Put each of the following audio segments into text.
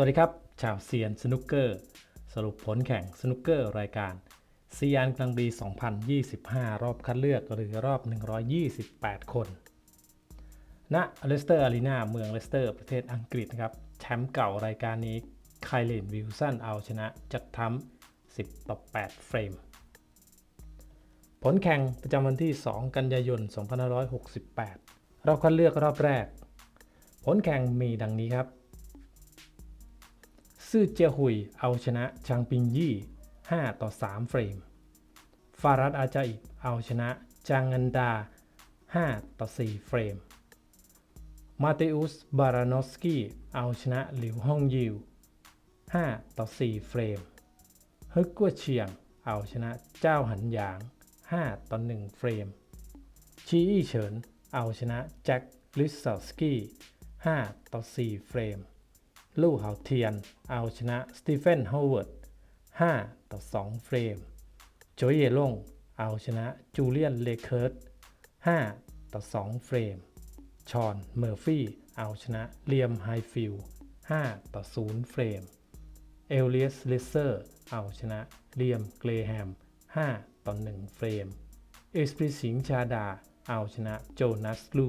วัสดีครับ ชาวเซียนสนุกเกอร์ สรุปผลแข่งสนุกเกอร์รายการเซียนกลางปี 2025 รอบคัดเลือกหรือรอบ 128 คนณเลสเตอร์อารีนาเมืองเลสเตอร์ ประเทศอังกฤษนะครับ แชมป์เก่ารายการนี้ไคลเลนวิลสันเอาชนะจัดทำ10 ต่อ 8 เฟรม ผลแข่งประจำวันที่ 2 กันยายน 2568 รอบคัดเลือกรอบแรก ผลแข่งมีดังนี้ครับ ซื่อเจียหุยเอาชนะชางปิงยี่ 5 ต่อ 3 เฟรม ฟารัดอาจาอิบเอาชนะจางอันดา 5 ต่อ 4 เฟรม มาเตอุส บารานอสกี้ เอาชนะหลิวฮ่องยิว 5 ต่อ 4 เฟรม ฮึกกัวเชียง เอาชนะเจ้าหันหยาง 5 ต่อ 1 เฟรม ชีอี้เฉิน เอาชนะแจ็คลิสซอสกี้ 5 ต่อ 4 เฟรม ลู่เหาเทียน เอาชนะสตีเฟนฮาวเวิร์ด 5 ต่อ 2 เฟรม โจเยล่งเอาชนะจูเลียนเลเคิร์ด5ต่อ 2 เฟรม ชอน เมอร์ฟี่ เอาชนะเลียมไฮฟิล5ต่อ 0 เฟรม เอลเลียสเลเซอร์ เอาชนะเลียมเกรแฮม 5 ต่อ 1 เฟรม เอสปริสิงชาดา เอาชนะโจนัสลู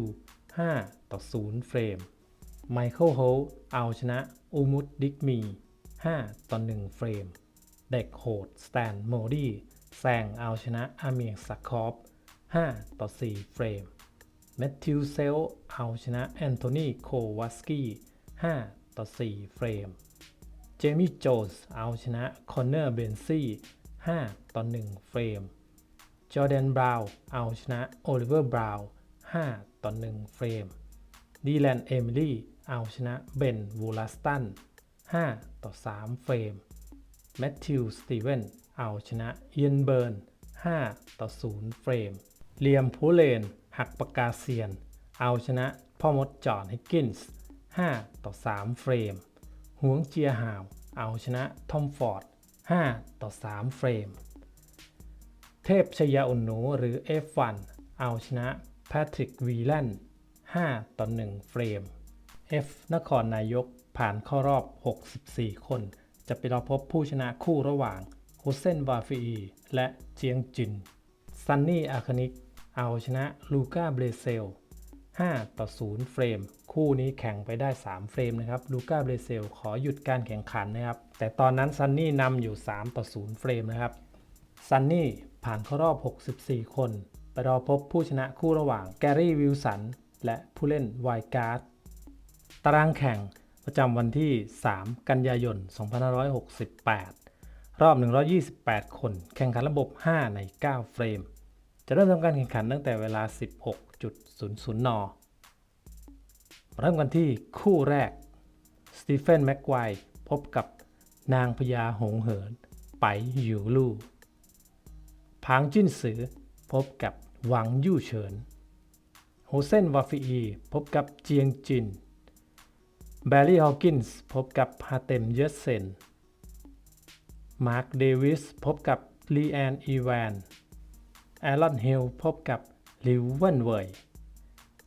5ต่อ 0 เฟรม ไมเคิลโฮลเอาชนะ อูมุดดิกมี 5 ต่อ 1 เฟรม เด็กโหด สแตนโมดีแซงเอาชนะอาเมียงสักคอฟ 5 ต่อ 4 เฟรม แมทธิวเซลเอาชนะแอนโทนีโควาสกี้ 5 ต่อ 4 เฟรม เจมี่โจนส์เอาชนะคอนเนอร์เบนซี่ 5 ต่อ 1 เฟรม จอร์แดนบราวน์เอาชนะโอลิเวอร์บราวน์ 5 ต่อ 1 เฟรม ดีแลนเอมิลี่ เอาชนะเบนวูลัสตัน 5 ต่อ 3 เฟรม แมทธิว สตีเวนเอาชนะเอียนเบิร์น 5 ต่อ 0 เฟรม เลียมพูเลน หักปากกาเซียน เอาชนะพ่อมดจอห์นฮิกกินส์ 5 ต่อ 3 เฟรมหวงเจียหาว เอาชนะทอมฟอร์ด 5 ต่อ 3 เฟรม เทพชยาอุนหนูหรือ F1 เอาชนะแพทริกวีแลนด์5ต่อ 1 เฟรม F นครนายกผ่านเข้ารอบ 64 คน จะไปรอพบผู้ชนะคู่ระหว่างโฮเซนวาฟีและเจียงจิน ซันนี่อาคานิก เอาชนะลูก้าเบรเซล 5 ต่อ 0 เฟรม คู่นี้แข่งไปได้ 3 เฟรมนะครับ ลูก้าเบรเซล ขอหยุดการแข่งขันนะครับ แต่ตอนนั้นซันนี่นำอยู่ 3 ต่อ 0 เฟรมนะครับ ซันนี่ผ่านเข้ารอบ 64 คน ไปรอพบผู้ชนะคู่ระหว่างแกรี่วิลสันและผู้เล่นไวการ์ด ตารางแข่งประจำวันที่ 3 กันยายน 2568 รอบ 128 คน แข่งขันระบบ 5 ใน 9 เฟรม จะเริ่มทำการแข่งขันตั้งแต่เวลา 16.00 น เริ่มกันที่คู่แรก สตีเฟน แม็กไกวพบกับนางพญาหงเหิน ไปหยูลู่พางจิ้นซือ พบกับหวังยู่เฉิน โฮเซนวาฟีอี พบกับเจียงจิน แบร์รี่ฮอวกินส์พบกับฮาเต็มเยสเซน มาร์คเดวิสพบกับลีแอนอีแวนแอรอนฮิลพบกับลิวเวนเวย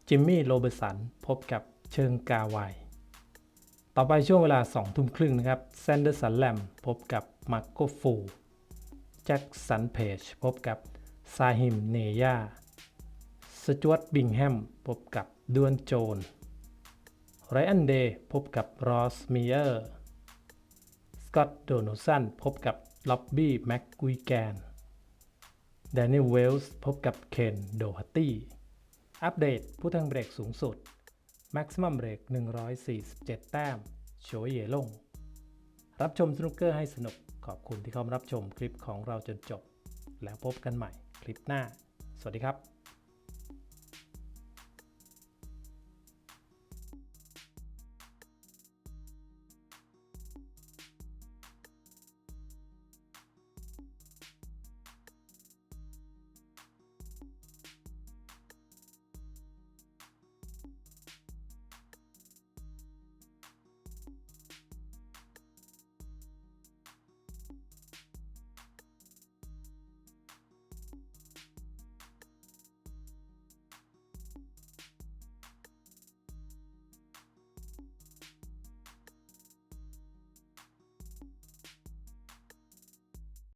จิมมี่โรเบสันพบกับเชิงกาไวต่อไปช่วงเวลา2ทุ่มครึ่งนะครับแซนเดอร์สันแลมพบกับมาร์โกฟูแจ็คสันเพจพบกับซาฮิมเนยาสจวตบิงแฮมพบกับดวนโจน ไรอันเดย์พบกับรอสเมีเออร์สกอตต์โดโนสันพบกับล็อบบี้แม็กกุยแกนแดเนียลเวลส์พบกับเคนโดฮัตตี้ อัปเดตผู้ทางเบรกสูงสุด Maximum Break 147 แต้มโชยเยลง รับชมสนุกเกอร์ให้สนุก ขอบคุณที่เข้ามารับชมคลิปของเราจนจบ แล้วพบกันใหม่คลิปหน้า สวัสดีครับ